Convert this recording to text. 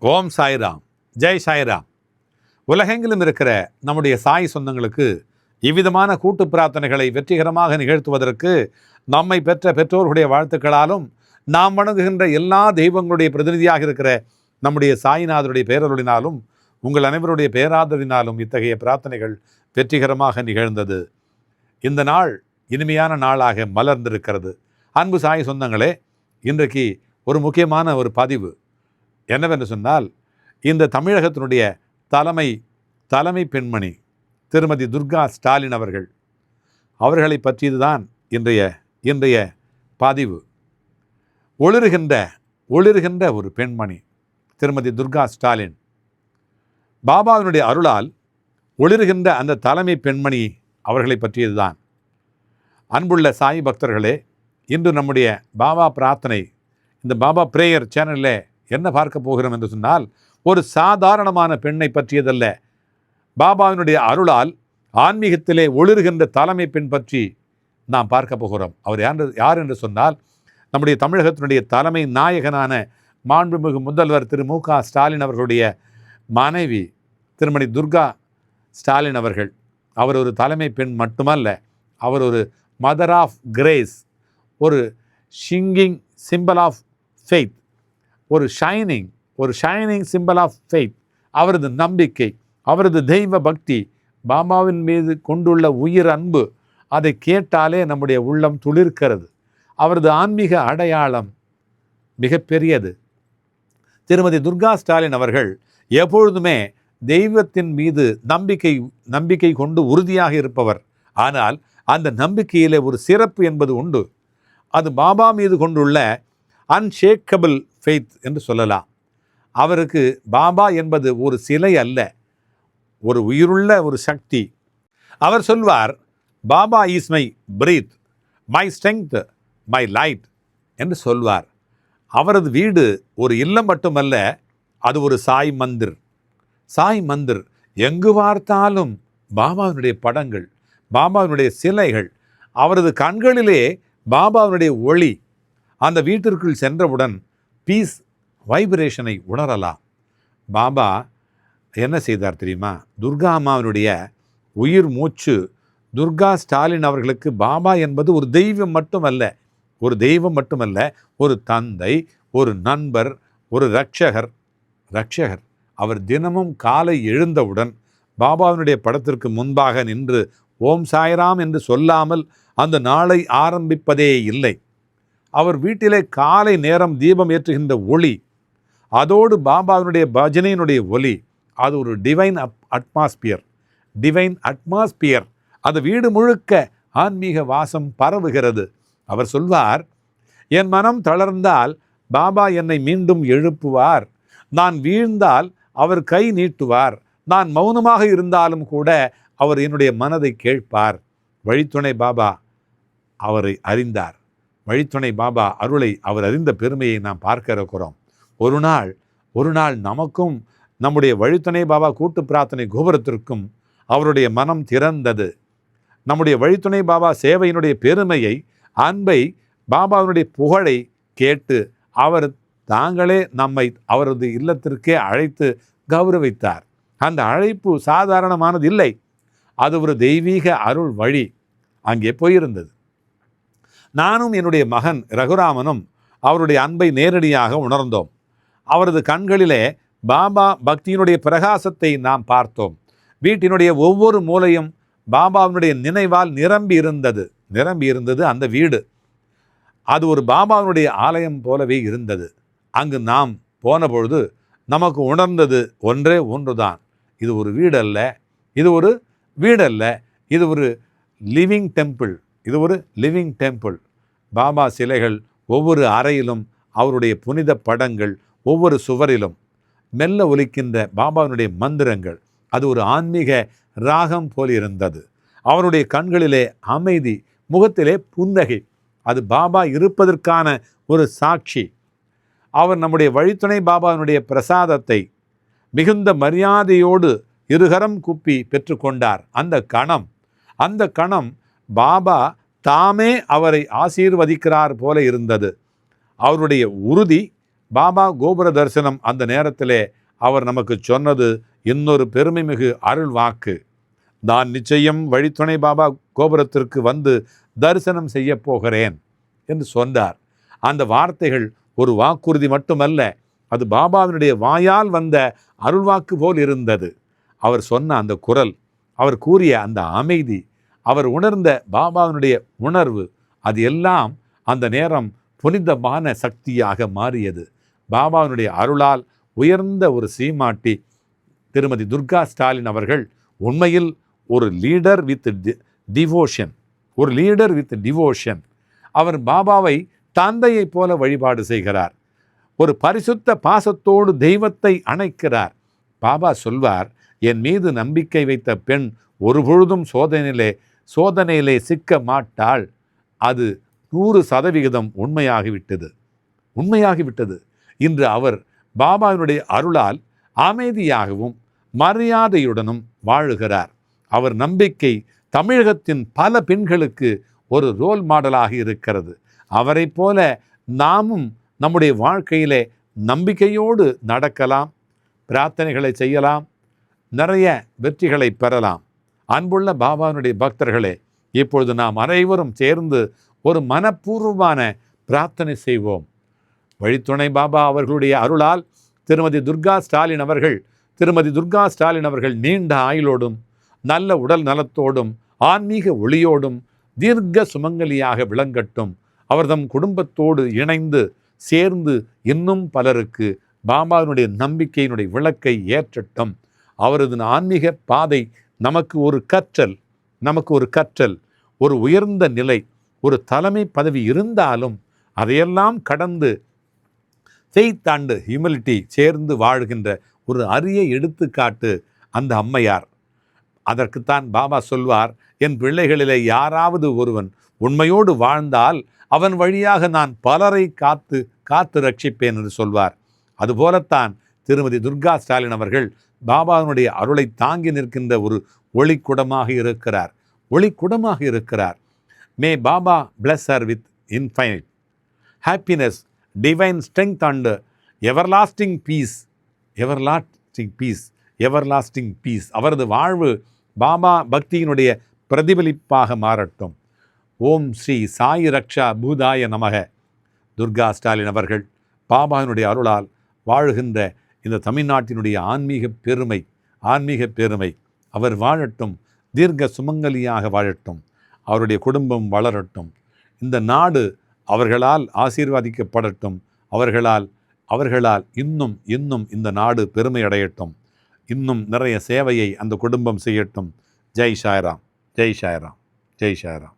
ஓம் சாய்ராம். ஜெய் சாய்ராம். உலகெங்கிலும் இருக்கிற நம்முடைய சாய் சொந்தங்களுக்கு இவ்விதமான கூட்டு பிரார்த்தனைகளை வெற்றிகரமாக நிகழ்த்துவதற்கு நம்மை பெற்ற பெற்றோர்களுடைய வாழ்த்துக்களாலும் நாம் வணங்குகின்ற எல்லா தெய்வங்களுடைய பிரதிநிதியாக இருக்கிற நம்முடைய சாய்நாதருடைய பேரருளினாலும் உங்கள் அனைவருடைய பேராதரினாலும் இத்தகைய பிரார்த்தனைகள் வெற்றிகரமாக நிகழ்ந்தது. இந்த நாள் இனிமையான நாளாக மலர்ந்திருக்கிறது. அன்பு சாய் சொந்தங்களே இன்றைக்கு ஒரு முக்கியமான ஒரு பதிவு. என்னவென்று சொன்னால் இந்த தமிழகத்தினுடைய தலைமை தலைமை பெண்மணி திருமதி துர்கா ஸ்டாலின் அவர்கள் அவர்களை பற்றியதுதான் இன்றைய இன்றைய பதிவு. ஒளிருகின்ற ஒளிருகின்ற ஒரு பெண்மணி திருமதி துர்கா ஸ்டாலின். பாபாவினுடைய அருளால் ஒளிருகின்ற அந்த தலைமை பெண்மணி அவர்களை பற்றியதுதான். அன்புள்ள சாய் பக்தர்களே இன்று நம்முடைய பாபா பிரார்த்தனை இந்த பாபா பிரேயர் சேனலில் என்ன பார்க்க போகிறோம் என்று சொன்னால் ஒரு சாதாரணமான பெண்ணை பற்றியதல்ல. பாபாவினுடைய அருளால் ஆன்மீகத்திலே ஒளிர்கின்ற தலைமை பெண் பற்றி நாம் பார்க்க போகிறோம். அவர் யார் யார் என்று சொன்னால் நம்முடைய தமிழகத்தினுடைய தலைமை நாயகனான மாண்புமிகு முதல்வர் திரு மு க ஸ்டாலின் அவர்களுடைய மனைவி திருமணி துர்கா ஸ்டாலின் அவர்கள். அவர் ஒரு தலைமை பெண் மட்டுமல்ல அவர் ஒரு மதர் ஆஃப் கிரேஸ் ஒரு ஷிங்கிங் சிம்பிள் ஆஃப் ஃபெய்த் ஒரு ஷைனிங் ஒரு ஷைனிங் சிம்பிள் ஆஃப் ஃபெய்த் அவரது நம்பிக்கை அவரது தெய்வ பக்தி பாபாவின் மீது கொண்டுள்ள உயிர் அன்பு அதை கேட்டாலே நம்முடைய உள்ளம் துளிர்க்கிறது. அவரது ஆன்மீக அடையாளம் மிகப்பெரியது. திருமதி துர்கா ஸ்டாலின் அவர்கள் எப்பொழுதுமே தெய்வத்தின் மீது நம்பிக்கை நம்பிக்கை கொண்டு உறுதியாக இருப்பவர். ஆனால் அந்த நம்பிக்கையிலே ஒரு சிறப்பு என்பது உண்டு. அது பாபா மீது கொண்டுள்ள அன்ஷேக்கபிள் ஃபெய்த் என்று சொல்லலாம். அவருக்கு பாபா என்பது ஒரு சிலை அல்ல ஒரு உயிருள்ள ஒரு சக்தி. அவர் சொல்வார் Baba is my breath my strength my light என்று சொல்வார். அவரது வீடு ஒரு இல்லம் மட்டுமல்ல அது ஒரு சாய் மந்திர். சாய் மந்திர் எங்கு பார்த்தாலும் பாபாவினுடைய படங்கள் பாபாவினுடைய சிலைகள் அவரது கண்களிலே பாபாவினுடைய ஒளி. அந்த வீட்டிற்குள் சென்றவுடன் பீஸ் வைப்ரேஷனை உணரலாம். பாபா என்ன செய்தார் தெரியுமா? துர்கா அம்மாவினுடைய உயிர் மூச்சு துர்கா ஸ்டாலின் அவர்களுக்கு பாபா என்பது ஒரு தெய்வம் மட்டுமல்ல ஒரு தெய்வம் மட்டுமல்ல ஒரு தந்தை ஒரு நண்பர் ஒரு ரட்சகர் ரட்சகர். அவர் தினமும் காலை எழுந்தவுடன் பாபாவினுடைய படத்திற்கு முன்பாக நின்று ஓம் சாய்ராம் என்று சொல்லாமல் அந்த நாளை ஆரம்பிப்பதே இல்லை. அவர் வீட்டிலே காலை நேரம் தீபம் ஏற்றுகின்ற ஒளி அதோடு பாபாவினுடைய பஜனையினுடைய ஒலி அது ஒரு divine of atmosphere divine atmosphere அது வீடு முழுக்க ஆன்மீக வாசம் பரவுகிறது. அவர் சொல்வார் என் மனம் தளர்ந்தால் பாபா என்னை மீண்டும் எழுப்புவார். நான் வீழ்ந்தால் அவர் கை நீட்டுவார். நான் மௌனமாக இருந்தாலும் கூட அவர் என்னுடைய மனதை கேட்பார். வழித்துணை பாபா அவரை அறிந்தார். வழித்துணை பாபா அருளை அவர் அறிந்த பெருமையை நாம் பார்க்க இருக்கிறோம் ஒரு நாள் ஒரு நாள் நமக்கும் நம்முடைய வழித்துணை பாபா கூட்டு பிரார்த்தனை கோபுரத்திற்கும் அவருடைய மனம் திறந்தது. நம்முடைய வழித்துணை பாபா சேவையினுடைய பெருமையை அன்பை பாபாவினுடைய புகழை கேட்டு அவர் தாங்களே நம்மை அவரது இல்லத்திற்கே அழைத்து கௌரவித்தார். அந்த அழைப்பு சாதாரணமானது இல்லை அது ஒரு தெய்வீக அருள் வழி. அங்கே போயிருந்தது. நானும் என்னுடைய மகன் ரகுராமனும் அவருடைய அன்பை நேரடியாக உணர்ந்தோம். அவரது கண்களிலே பாபா பக்தியினுடைய பிரகாசத்தை நாம் பார்த்தோம். வீட்டினுடைய ஒவ்வொரு மூலையும் பாபாவினுடைய நினைவால் நிரம்பி இருந்தது. நிரம்பி இருந்தது அந்த வீடு. அது ஒரு பாபாவினுடைய ஆலயம் போலவே இருந்தது. அங்கு நாம் போன பொழுது நமக்கு உணர்ந்தது ஒன்றே ஒன்றுதான். இது ஒரு வீடு அல்ல இது ஒரு வீடல்ல இது ஒரு லிவிங் டெம்பிள் இது ஒரு லிவிங் டெம்பிள். பாபா சிலைகள் ஒவ்வொரு அறையிலும் அவருடைய புனித படங்கள் ஒவ்வொரு சுவரிலும் மெல்ல ஒலிக்கின்ற பாபாவினுடைய மந்திரங்கள். அது ஒரு ஆன்மீக ராகம் போல் இருந்தது. அவருடைய கண்களிலே அமைதி முகத்திலே புன்னகை. அது பாபா இருப்பதற்கான ஒரு சாட்சி. அவர் நம்முடைய வழித்துணை பாபாவினுடைய பிரசாதத்தை மிகுந்த மரியாதையோடு இருகரம் குப்பி பெற்றுக்கொண்டார். அந்த கணம் அந்த கணம் பாபா தாமே அவரை ஆசீர்வதிக்கிறார் போல இருந்தது. அவருடைய உறுதி பாபா கோபுர தரிசனம் அந்த நேரத்திலே அவர் நமக்கு சொன்னது இன்னொரு பெருமைமிகு அருள் வாக்கு நான் நிச்சயம் வழித்துணை பாபா கோபுரத்திற்கு வந்து தரிசனம் செய்ய போகிறேன் என்று சொன்னார். அந்த வார்த்தைகள் ஒரு வாக்குறுதி மட்டுமல்ல அது பாபாவினுடைய வாயால் வந்த அருள்வாக்கு போல் இருந்தது. அவர் சொன்ன அந்த குரல் அவர் கூறிய அந்த அமைதி அவர் உணர்ந்த பாபாவினுடைய உணர்வு அது எல்லாம் அந்த நேரம் புனிதமான சக்தியாக மாறியது. பாபாவினுடைய அருளால் உயர்ந்த ஒரு சீமாட்டி திருமதி துர்கா ஸ்டாலின் அவர்கள் உண்மையில் ஒரு லீடர் வித் டிவோஷன் ஒரு லீடர் வித் டிவோஷன். அவர் பாபாவை தந்தையைப் போல வழிபாடு செய்கிறார். ஒரு பரிசுத்த பாசத்தோடு தெய்வத்தை அணைக்கிறார். பாபா சொல்வார் என் மீது நம்பிக்கை வைத்த பெண் ஒருபொழுதும் சோதனையிலே சோதனையிலே சிக்க மாட்டாள். அது நூறு சதவிகிதம் உண்மையாகிவிட்டது. உண்மையாகிவிட்டது. இன்று அவர் பாபாவினுடைய அருளால் அமைதியாகவும் மரியாதையுடனும் வாழுகிறார். அவர் நம்பிக்கை தமிழகத்தின் பல பெண்களுக்கு ஒரு ரோல் மாடலாக இருக்கிறது. அவரைப் போல நாமும் நம்முடைய வாழ்க்கையிலே நம்பிக்கையோடு நடக்கலாம் பிரார்த்தனைகளை செய்யலாம் நிறைய வெற்றிகளை பெறலாம். அன்புள்ள பாபாவினுடைய பக்தர்களே இப்பொழுது நாம் அனைவரும் சேர்ந்து ஒரு மனப்பூர்வமான பிரார்த்தனை செய்வோம். வழித்துணை பாபா அவர்களுடைய அருளால் திருமதி துர்கா ஸ்டாலின் அவர்கள் திருமதி துர்கா ஸ்டாலின் அவர்கள் நீண்ட ஆயுளோடும் நல்ல உடல் நலத்தோடும் ஆன்மீக ஒளியோடும் தீர்க்க சுமங்கலியாக விளங்கட்டும். அவர்தம் குடும்பத்தோடு இணைந்து சேர்ந்து இன்னும் பலருக்கு பாபாவினுடைய நம்பிக்கையினுடைய விளக்கை ஏற்றட்டும். அவரது ஆன்மீக பாதை நமக்கு ஒரு கற்றல் நமக்கு ஒரு கற்றல் ஒரு உயர்ந்த நிலை ஒரு தலைமை பதவி இருந்தாலும் அதையெல்லாம் கடந்து செய்தாண்டு ஹியூமிலிட்டி சேர்ந்து வாழ்கின்ற ஒரு அரிய எடுத்துக்காட்டு அந்த அம்மையார். அதற்குத்தான் பாபா சொல்வார் என் பிள்ளைகளிலே யாராவது ஒருவன் உண்மையோடு வாழ்ந்தால் அவன் வழியாக நான் பலரை காத்து காத்து ரட்சிப்பேன் என்று சொல்வார். அதுபோலத்தான் திருமதி துர்கா ஸ்டாலின் அவர்கள் பாபாவினுடைய அருளை தாங்கி நிற்கின்ற ஒரு ஒளிக்குடமாக இருக்கிறார். ஒளிக்குடமாக இருக்கிறார். May Baba bless are with infinite happiness divine strength and ever everlasting peace everlasting peace everlasting peace அவரது வாழ்வு பாபா பக்தியினுடைய பிரதிபலிப்பாக மாறட்டும். ஓம் ஸ்ரீ சாயி ரக்ஷா பூதாய நமக. துர்கா ஸ்டாலின் அவர்கள் பாபாவினுடைய அருளால் வாழுகின்ற இந்த தமிழ்நாட்டினுடைய ஆன்மீக பெருமை ஆன்மீக பெருமை. அவர் வாழட்டும் தீர்க்க சுமங்கலியாக வாழட்டும் அவருடைய குடும்பம் வளரட்டும். இந்த நாடு அவர்களால் ஆசீர்வாதிக்கப்படட்டும் அவர்களால் அவர்களால் இன்னும் இன்னும் இந்த நாடு பெருமை அடையட்டும். இன்னும் நிறைய சேவையை அந்த குடும்பம் செய்யட்டும். ஜெய் சாய்ராம் ஜெய் சாய்ராம் ஜெய் சாய்ராம்.